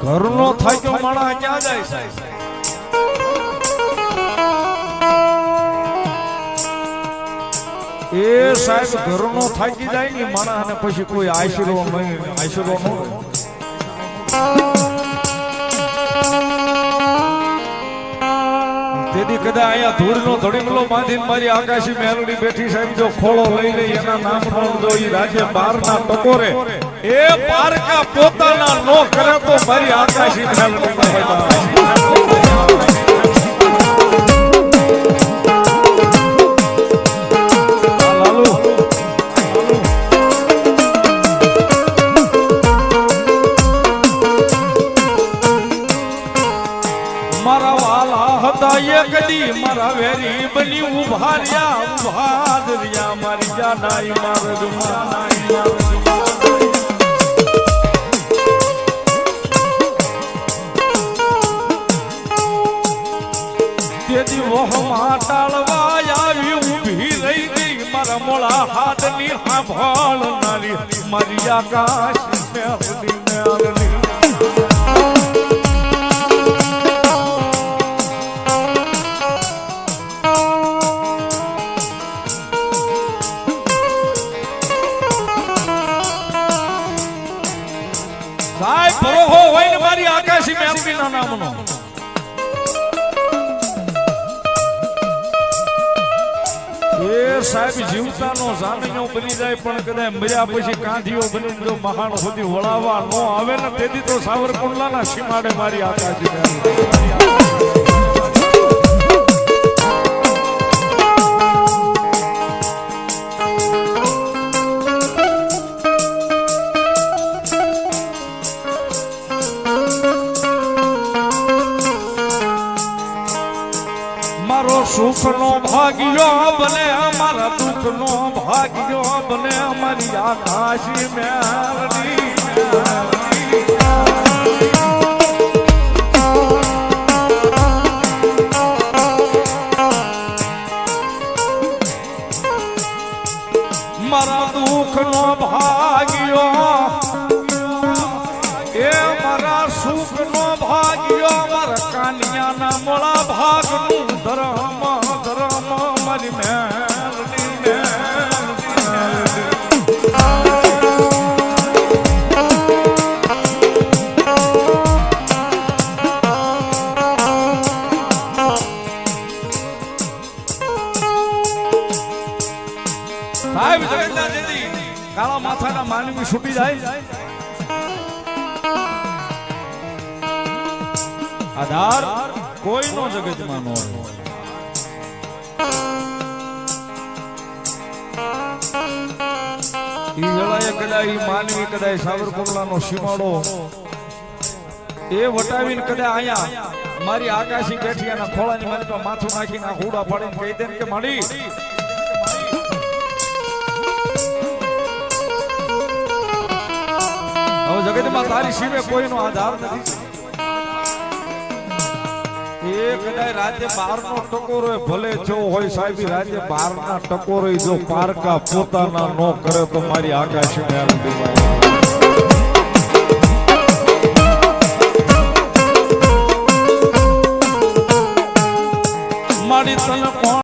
ઘરનો થાક્યો માણા ક્યાં જાય એ સાહેબ ઘરનો થાકી જાય ને માણસ ને પછી કોઈ આશીર્વાદ નહીં આશરો ન તેથી કદાચ અહીંયા ધૂળનો ધડીકલો બાંધીને મારી આકાશી મેલડી બેઠી સાહેબ, જો ખોળો લઈ લઈ એના નામ પણ જો ઈ રાજ્ય બારના ટકોરે, એ પારકા પોતાના નો કરે તો મારી આકાશી મેલડી મારા વાલા હતા એક દી મારા વેરી બની ઊભા રહ્યા ઊભા જ રહ્યા. મારી જાનાઈ, માર જાનાઈ તેથી વહમાં ટાળવા આવી ઊભી રહી ગઈ. મારા મોળા હાથની સાંભળનારી મારી આકાશ મેળવી ભરોહો હોય ને મારી આકાશી મેલડીના નામનો. એ સાહેબ જીવતાનો જામીનો બની જાય પણ કદાચ મર્યા પછી કાંધીઓ બની જો મહાન સુધી વળાવવા ન આવે ને તેથી તો સાવરકુંડલાના સીમાડે મારી આકાશી મેલડી સુખનો ભાગ્યો બને અમારા દુઃખનો ભાગ્યો બને અમારી આકાશી મેલડી મારા દુઃખનો ભાગ્યો ધર્મ ધર્મ મારી દેદી કાળા માથાના માનવી છૂટી જાય. આધાર. કોઈનો જગતમાં ન ઈ વેળાએ કદાય ઈ માનવી કદાચ સાવરકુંડલાનો સીમાડો એ વટાવીને કદાચ અહીંયા મારી આકાશી બેઠી અને ખોળાની મારી પાસે માથું નાખીને આ હુડા પાડીને કહી દે કે માડી હવે જગતમાં તારી સીમે કોઈનો આધાર નથી એ કદાચ રાતે બાર ભલે જો હોય સાહેબ રાતે બાર ના જો પારકા પોતાના નો કરે તો મારી આકાશ તને